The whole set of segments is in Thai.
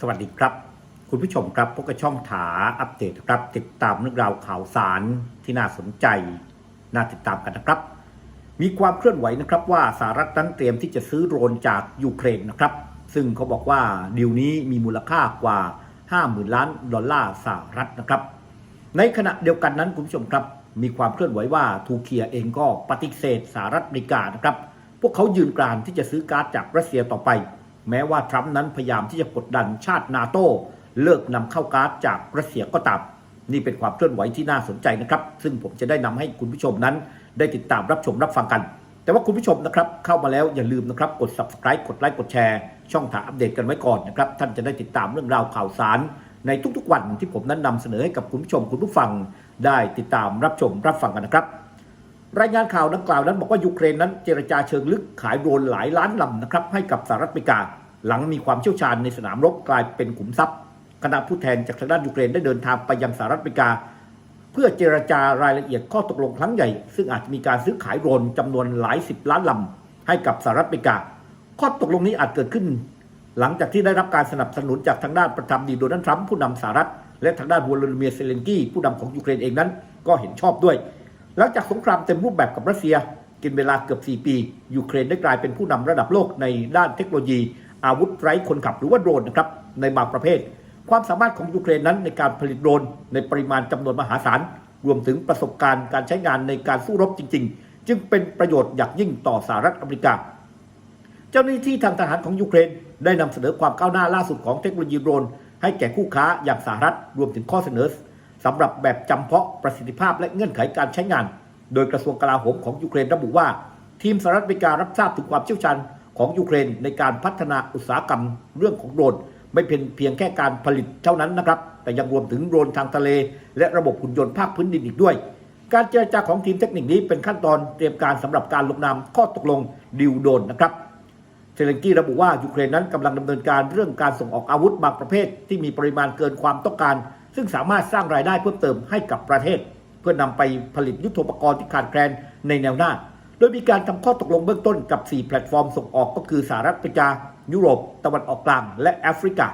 สวัสดีครับ คุณผู้ชมครับพบกับช่องถาอัปเดตครับ ติดตามเรื่องราวข่าวสารที่น่าสนใจน่าติดตามกันนะครับ มีความเคลื่อนไหวนะครับว่าสหรัฐนั้นเตรียมที่จะซื้อโดรนจากยูเครนนะครับ ซึ่งเขาบอกว่าดีลนี้มีมูลค่ากว่า 50,000 ล้านดอลลาร์สหรัฐนะครับ ในขณะเดียวกันนั้นคุณผู้ชมครับมีความเคลื่อนไหวว่าทูเคียเองก็ปฏิเสธสหรัฐอเมริกานะครับ พวกเขายืนกรานที่จะซื้อก๊าซจากรัสเซียต่อไป แม้ว่าทรัมป์นั้นพยายามที่จะกดดันชาตินาโตเลิกนำเข้าก๊าซจากรัสเซียก็ตามนี่เป็นความเคลื่อนไหวที่น่าสนใจนะครับ ซึ่งผมจะได้นำให้คุณผู้ชมนั้น ได้ติดตามรับชมรับฟังกัน แต่ว่าคุณผู้ชมนะครับ เข้ามาแล้วอย่าลืมนะครับ กด subscribe กดไลค์กดแชร์ ช่องถาอัปเดตกันไว้ก่อนนะครับ ท่านจะได้ติดตามเรื่องราวข่าวสาร ในทุกๆวันที่ผมนั้นนำเสนอให้กับคุณผู้ชมคุณผู้ฟัง ได้ติดตามรับชมรับฟังกันนะครับ รายงานข่าวดังกล่าวนั้นบอกว่ายูเครนนั้นเจรจาเชิงลึกขายโดรนหลายล้านลำนะครับให้กับสหรัฐอเมริกา หลังมีความเชี่ยวชาญในสนามรบกลายเป็นขุมทรัพย์คณะผู้แทนจากทางด้านยูเครนได้เดินทางไปยังสหรัฐอเมริกา เพื่อเจรจารายละเอียดข้อตกลงครั้งใหญ่ ซึ่งอาจจะมีการซื้อขายโดรนจำนวนหลายสิบล้านลำให้กับสหรัฐอเมริกา ข้อตกลงนี้อาจเกิดขึ้น หลังจากที่ได้รับการสนับสนุนจากทางด้านประธานดีโดนัลด์ทรัมป์ผู้นำสหรัฐและทางด้านวลาดิเมียร์เซเลนกี้ผู้นำของยูเครนเองนั้น ก็เห็นชอบด้วย หลังจากสงครามเต็มรูปแบบกับรัสเซีย กินเวลาเกือบ 4 ปี ยูเครนได้กลายเป็นผู้นำระดับโลกในด้านเทคโนโลยี อาวุธไร้คนขับหรือว่าโดรนนะครับในบางประเภท ความสามารถของยูเครนนั้นในการผลิตโดรนในปริมาณจำนวนมหาศาล รวมถึงประสบการณ์การใช้งานในการสู้รบจริง ๆ จึงเป็นประโยชน์อย่างยิ่งต่อสหรัฐอเมริกา เจ้าหน้าที่ทางทหารของยูเครน ได้นำเสนอความก้าวหน้าล่าสุดของเทคโนโลยีโดรนให้แก่คู่ค้าอย่างสหรัฐรวมถึงข้อเสนอ สำหรับแบบจำเพาะประสิทธิภาพและเงื่อนไขการใช้งาน โดยกระทรวงกลาโหมของยูเครนระบุว่า ทีมสหรัฐอเมริการับทราบถึงความเชี่ยวชาญของยูเครนในการพัฒนาอุตสาหกรรมเรื่องของโดรนไม่เป็นเพียงแค่การผลิตเท่านั้นนะครับ แต่ยังรวมถึงโดรนทางทะเล และระบบหุ่นยนต์ภาคพื้นดินอีกด้วย การเจรจาของทีมเทคนิคนี้เป็นขั้นตอนเตรียมการสำหรับการลงนามข้อตกลงดิวโดนนะครับเซเลนกี้ระบุว่ายูเครนนั้นกำลังดำเนินการเรื่องการส่งออกอาวุธบางประเภท ที่มีปริมาณเกินความต้องการ ซึ่งสามารถสร้างรายได้เพิ่มเติมให้กับประเทศ เพื่อนำไปผลิตยุทโธปกรณ์ที่ขาดแคลนในแนวหน้า โดยมีการทำข้อตกลงเบื้องต้นกับ 4 แพลตฟอร์มส่งออกก็คือสหรัฐอเมริกายุโรป ตะวันออกกลาง และแอฟริกา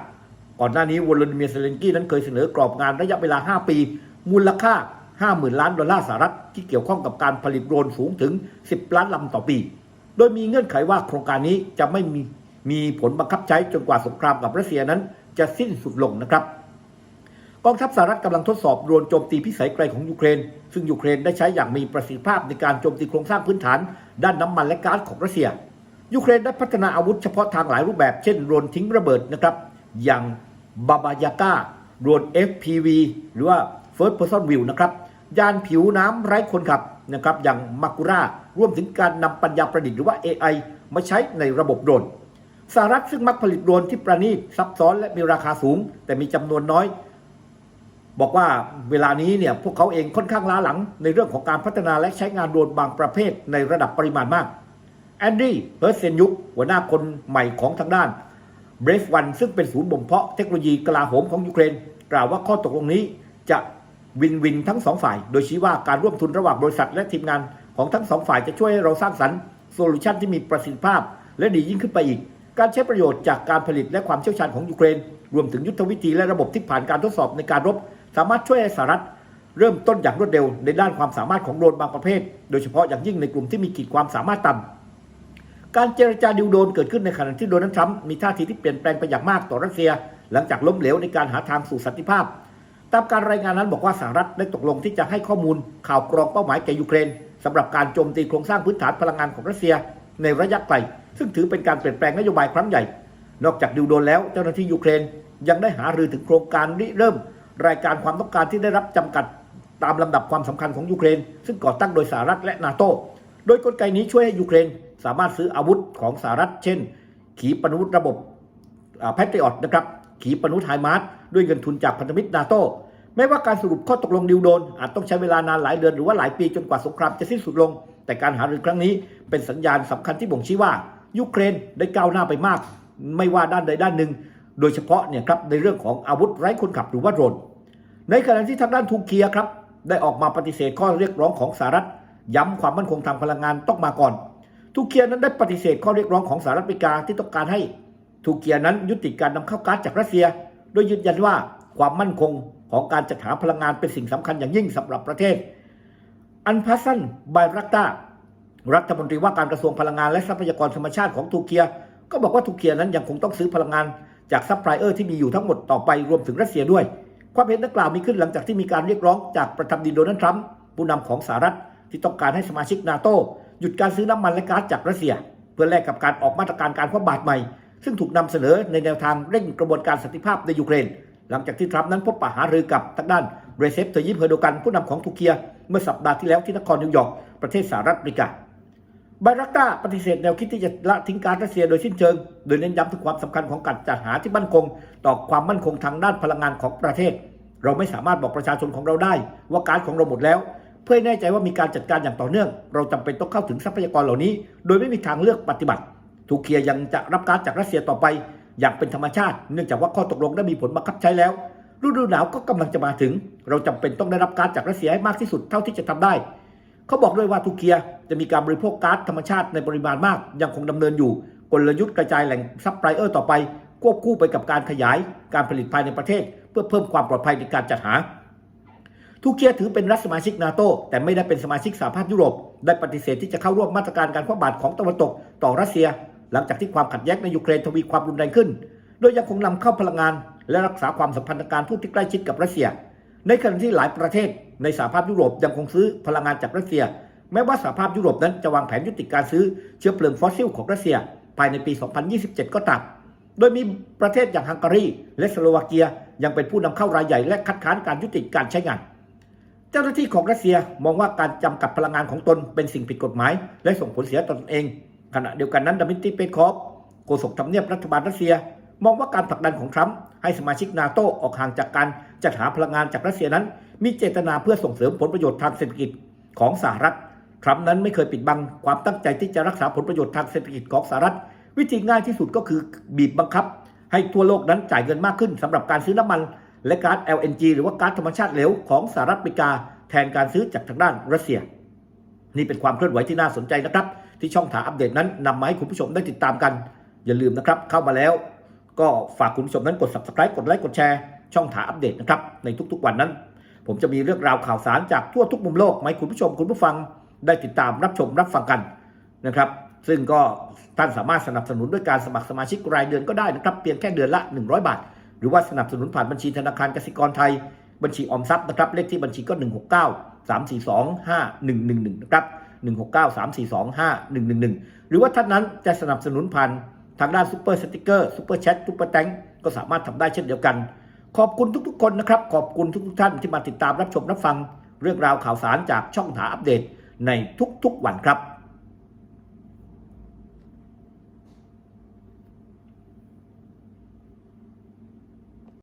ก่อนหน้านี้วลาดิเมียร์เซเลนกี้นั้นเคยเสนอกรอบงานระยะเวลา 5 ปี มูลค่า 50,000 ล้านดอลลาร์สหรัฐที่เกี่ยวข้องกับการผลิตโดรนสูงถึง 10 ล้านลำต่อปี โดยมีเงื่อนไขว่าโครงการนี้จะไม่มีมีผลบังคับใช้จนกว่าสงครามกับรัสเซียนั้นจะสิ้นสุดลงนะครับ กองทัพสหรัฐกำลังทดสอบโดรนโจมตีพิสัยไกลของยูเครน ซึ่งยูเครนได้ใช้อย่างมีประสิทธิภาพในการโจมตีโครงสร้างพื้นฐาน ด้านน้ำมันและก๊าซของรัสเซีย ยูเครนได้พัฒนาอาวุธเฉพาะทางหลายรูปแบบเช่นโดรนทิ้งระเบิดนะครับ อย่างบาบายาก้าโดรน FPV หรือว่า First Person View นะครับยานผิวน้ำไร้คนขับนะครับอย่างมากุร่ารวมถึงการนำปัญญาประดิษฐ์หรือว่า AI มาใช้ในระบบโดรนสหรัฐซึ่งมักผลิตโดรนที่ประณีตซับซ้อนและมีราคาสูง แต่มีจำนวนน้อย บอกว่าเวลานี้เนี่ยพวกเขาเองค่อนข้างล้าหลัง ในเรื่องของการพัฒนาและใช้งานโดรนบางประเภทในระดับปริมาณมากแอนดี้เฮิร์เซนยุกหัวหน้าคนใหม่ของทางด้านเบรฟวันซึ่งเป็นศูนย์บ่มเพาะเทคโนโลยีกลาโหมของยูเครน กล่าวว่าข้อตกลงนี้จะวินวินทั้งสองฝ่าย โดยชี้ว่าการร่วมทุนระหว่างบริษัทและทีมงานของทั้งสองฝ่ายจะช่วยให้เราสร้างสรรค์โซลูชันที่มีประสิทธิภาพ และดียิ่งขึ้นไปอีก การใช้ประโยชน์จากการผลิตและความเชี่ยวชาญของยูเครน รวมถึงยุทธวิธีและระบบที่ผ่านการทดสอบในการรบ สามารถช่วยให้สหรัฐเริ่มต้นอย่างรวดเร็วในด้านความสามารถของโดรนบางประเภท โดยเฉพาะอย่างยิ่งในกลุ่มที่มีขีดความสามารถต่ำการเจรจาดิวโดนเกิดขึ้นในขณะที่โดนัลด์ทรัมป์มีท่าทีที่เปลี่ยนแปลงไปอย่างมากต่อรัสเซีย หลังจากล้มเหลวในการหาทางสู่สันติภาพ ตามการรายงานนั้นบอกว่าสหรัฐได้ตกลงที่จะให้ข้อมูลข่าวกรองเป้าหมายแก่ยูเครนสำหรับการโจมตีโครงสร้างพื้นฐานพลังงานของรัสเซีย ในระยะไกล ซึ่งถือเป็นการเปลี่ยนแปลงนโยบายครั้งใหญ่ นอกจากดิวโดนแล้วเจ้าหน้าที่ยูเครนยังได้หารือถึงโครงการริเริ่ม รายการความต้องการที่ได้รับจำกัดตามลำดับความสำคัญของยูเครน ซึ่งก่อตั้งโดยสหรัฐและนาโตโดยกลไกนี้ช่วยให้ยูเครนสามารถซื้ออาวุธของสหรัฐ เช่น ขีปนาวุธระบบแพตริออตนะครับ ขีปนาวุธไฮมาร์สด้วยเงินทุนจากพันธมิตรนาโตแม้ว่าการสรุปข้อตกลงดิวโดน อาจต้องใช้เวลานานหลายเดือนหรือว่าหลายปีจนกว่าสงครามจะสิ้นสุดลง แต่การหารือครั้งนี้เป็นสัญญาณสำคัญที่บ่งชี้ว่ายูเครนได้ก้าวหน้าไปมาก ไม่ว่าด้านใดด้านหนึ่ง โดยเฉพาะเนี่ยครับในเรื่องของอาวุธไร้คนขับหรือว่าโดรน ในขณะที่ทางด้านทูเคียครับได้ออกมาปฏิเสธข้อเรียกร้องของสหรัฐ ย้ำความมั่นคงทางพลังงานต้องมาก่อน ทูเคียนั้นได้ปฏิเสธข้อเรียกร้องของสหรัฐอเมริกาที่ต้องการให้ทูเกียนั้นยุติการนำเข้าก๊าซจากรัสเซีย โดยยืนยันว่าความมั่นคงของการจัดหาพลังงานเป็นสิ่งสำคัญอย่างยิ่งสำหรับประเทศ อันพัสซันบายรักตารัฐมนตรีว่าการกระทรวงพลังงานและทรัพยากรธรรมชาติของทูเกีย ก็บอกว่าทูเกียนั้นยังคงต้องซื้อพลังงานจากซัพพลายเออร์ที่มีอยู่ทั้งหมดต่อไปรวมถึงรัสเซียด้วย ความเห็นดังกล่าวมีขึ้นหลังจากที่มีการเรียกร้องจากประธานาธิบดีโดนัลด์ทรัมป์ผู้นำของสหรัฐที่ต้องการให้สมาชิกนาโตหยุดการซื้อน้ำมันและก๊าซจากรัสเซีย เพื่อแลกกับการออกมาตรการการคว่ำบาตรใหม่ ซึ่งถูกนำเสนอในแนวทางเร่งกระบวนการสันติภาพในยูเครน หลังจากที่ทรัมป์นั้นพบปะหารือกับทางด้านเรเซปเทยิปเฮอร์โดกันผู้นำของทูเกียเมื่อสัปดาห์ที่แล้วที่นครนิวยอร์กประเทศสหรัฐอเมริกา บารักตาปฏิเสธแนวคิดที่จะละทิ้งการรัสเซียโดยสิ้นเชิง โดยเน้นย้ำถึงความสำคัญของการจัดหาที่มั่นคง ต่อความมั่นคงทางด้านพลังงานของประเทศ เราไม่สามารถบอกประชาชนของเราได้ ว่าการของเราหมดแล้ว เพื่อให้แน่ใจว่ามีการจัดการอย่างต่อเนื่อง เราจำเป็นต้องเข้าถึงทรัพยากรเหล่านี้ โดยไม่มีทางเลือกปฏิบัติทูเคียยังจะรับการจากรัสเซียต่อไป อย่างเป็นธรรมชาติ เนื่องจากว่าข้อตกลงได้มีผลบังคับใช้แล้ว ฤดูหนาวก็กำลังจะมาถึง เราจำเป็นต้องได้รับการจากรัสเซียให้มากที่สุดเท่าที่จะทำได้ เขาบอกด้วยว่าทูเกียจะมีการบริโภคก๊าซธรรมชาติในปริมาณมาก ยังคงดำเนินอยู่ กลยุทธ์กระจายแหล่งซัพพลายเออร์ต่อไป ควบคู่ไปกับการขยายการผลิตภายในประเทศ เพื่อเพิ่มความปลอดภัยในการจัดหาทูเกียถือเป็นรัฐสมาชิกนาโตแต่ไม่ได้เป็นสมาชิกสหภาพยุโรป ได้ปฏิเสธที่จะเข้าร่วมมาตรการการคว่ำบาตรของตะวันตกต่อรัสเซีย หลังจากที่ความขัดแย้งในยูเครนทวีความรุนแรงขึ้น โดยยังคงนำเข้าพลังงาน และรักษาความสัมพันธ์ทางการทูตที่ใกล้ชิดกับรัสเซีย ในขณะที่หลายประเทศในสหภาพยุโรปยังคงซื้อพลังงานจากรัสเซีย แม้ว่าสหภาพยุโรปนั้นจะวางแผนยุติการซื้อเชื้อเพลิงฟอสซิลของรัสเซีย ภายในปี 2027 ก็ตามโดยมีประเทศอย่างฮังการี และสโลวาเกียยังเป็นผู้นำเข้ารายใหญ่และคัดค้านการยุติการใช้งาน เจ้าหน้าที่ของรัสเซียมองว่าการจำกัดพลังงานของตนเป็นสิ่งผิดกฎหมาย และส่งผลเสียต่อตนเอง ขณะเดียวกันนั้นดามินตีเปคอฟโฆษกทำเนียบรัฐบาลรัสเซีย มองว่าการผลักดันของทรัมป์ให้สมาชิกนาโตออกห่างจากการจัดหาพลังงานจากรัสเซียนั้น มีเจตนาเพื่อส่งเสริมผลประโยชน์ทางเศรษฐกิจของสหรัฐทรัมป์นั้นไม่เคยปิดบังความตั้งใจที่จะรักษาผลประโยชน์ทางเศรษฐกิจของสหรัฐ วิธีง่ายที่สุดก็คือบีบบังคับ ให้ทั่วโลกนั้นจ่ายเงินมากขึ้นสำหรับการซื้อน้ำมัน และก๊าซ LNG หรือว่าก๊าซธรรมชาติเหลวของสหรัฐอเมริกา แทนการซื้อจากทางด้านรัสเซีย นี่เป็นความเคลื่อนไหวที่น่าสนใจนะครับ ที่ช่องถาอัปเดตนั้นนำมาให้คุณผู้ชมได้ติดตามกัน อย่าลืมนะครับเข้ามาแล้ว ก็ฝากคุณผู้ชมนั้นกด subscribe กดไลค์กดแชร์ช่องถาอัปเดตนะครับในทุกๆวันนั้น ผมจะมีเรื่องราวข่าวสารจากทั่วทุกมุมโลกมาให้คุณผู้ชมคุณผู้ฟังได้ติดตามรับชมรับฟังกันนะครับ ซึ่งก็ท่านสามารถสนับสนุนด้วยการสมัครสมาชิกรายเดือนก็ได้นะครับเพียงแค่เดือนละ 100 บาท หรือว่าสนับสนุนผ่านบัญชีธนาคารกสิกรไทย บัญชีออมทรัพย์นะครับเลขที่บัญชีก็ 169 342 5111นะครับ169 342 5111 หรือว่าท่านนั้นจะสนับสนุนผ่าน ทางด้านซูเปอร์สติกเกอร์ซูเปอร์แชทซูเปอร์แตงก็สามารถทำได้เช่นเดียวกัน ขอบคุณทุกๆ คนนะครับ ขอบคุณทุกๆท่านที่มาติดตามรับชมรับฟัง เรื่องราวข่าวสารจากช่องถาอัปเดตในทุกๆวันครับ